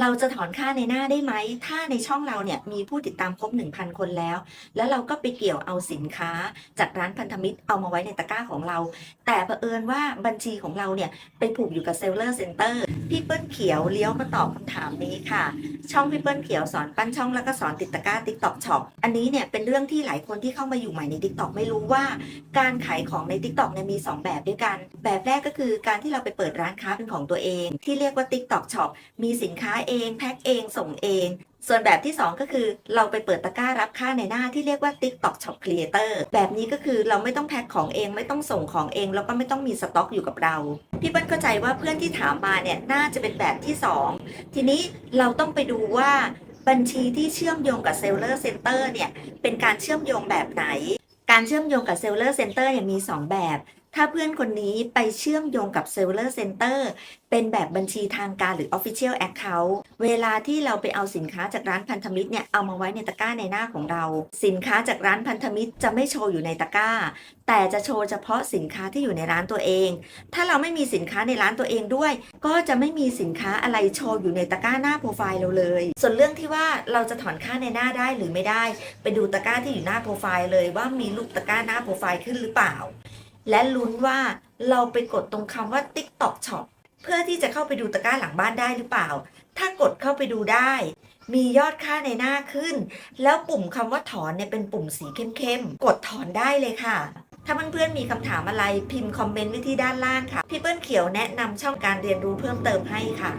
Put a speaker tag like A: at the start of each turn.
A: เราจะถอนค่าในหน้าได้ไหม ถ้าในช่องเราเนี่ยมีผู้ติดตามครบ 1,000 คนแล้ว แล้วเราก็ไปเกี่ยวเอาสินค้าจากร้านพันธมิตรเอามาไว้ในตะกร้าของเรา แต่เผอิญว่าบัญชีของเราเนี่ยไปผูกอยู่กับเซลเลอร์เซ็นเตอร์ พี่เปิ้ลเขียวเลี้ยวมาตอบคำถามนี้ค่ะ ช่องพี่เปิ้ลเขียวสอนปั้นช่องแล้วก็สอนติดตะกร้าติ๊กต็อกช็อปอันนี้เนี่ยเป็นเรื่องที่หลายคนที่เข้ามาอยู่ใหม่ในติ๊กต็อกไม่รู้ว่า การขายของในติ๊กต็อกเนี่ยมี 2 แบบด้วยกัน แบบแรกก็คือการที่เราไปเปิดร้านค้าเป็นของตัวเอง ที่เรียกว่าติ๊กต็อกช็อปมีสินค้าเองแพ็คเองส่งเอง ส่วนแบบที่ 2 ก็คือเราไปเปิดตะกร้ารับค่าในหน้าที่เรียกว่า TikTok Shop Creator แบบนี้ก็คือเราไม่ต้องแพ็คของเองไม่ต้องส่งของเอง แล้วก็ไม่ต้องมีสต็อกอยู่กับเรา พี่เปิ้ลเข้าใจว่าเพื่อนที่ถามมาเนี่ยน่าจะเป็นแบบที่ 2 ทีนี้เราต้องไปดูว่าบัญชีที่เชื่อมโยงกับ Seller Center เนี่ยเป็นการเชื่อมโยงแบบไหน การเชื่อมโยงกับ Seller Center เนี่ยมี 2 แบบ ถ้าเพื่อนคนนี้ไปเชื่อมโยงกับ Seller Center เป็นแบบบัญชีทางการหรือ Official Account เวลาที่เราไปเอาสินค้าจากร้านพันธมิตรเนี่ย เอามาไว้ในตะกร้าในหน้าของเรา สินค้าจากร้านพันธมิตรจะไม่โชว์อยู่ในตะกร้า แต่จะโชว์เฉพาะสินค้าที่อยู่ในร้านตัวเอง ถ้าเราไม่มีสินค้าในร้านตัวเองด้วย ก็จะไม่มีสินค้าอะไรโชว์อยู่ในตะกร้าหน้าโปรไฟล์เราเลย ส่วนเรื่องที่ว่าเราจะถอนค่าในหน้าได้หรือไม่ได้ ไปดูตะกร้าที่อยู่หน้าโปรไฟล์เลยว่ามีรูปตะกร้าหน้าโปรไฟล์ขึ้นหรือเปล่า และลุ้นว่าเราไปกดตรงคำว่า TikTok Shop เพื่อที่จะเข้าไปดูตะกร้าหลังบ้านได้หรือเปล่า ถ้ากดเข้าไปดูได้ มียอดค่าในหน้าขึ้น แล้วปุ่มคำว่าถอนเนี่ยเป็นปุ่มสีเข้มๆ กดถอนได้เลยค่ะ ถ้าเพื่อนๆมีคำถามอะไรพิมพ์คอมเมนต์ไว้ที่ด้านล่างค่ะ พี่เปิ้ลเขียวแนะนำช่องการเรียนรู้เพิ่มเติมให้ค่ะ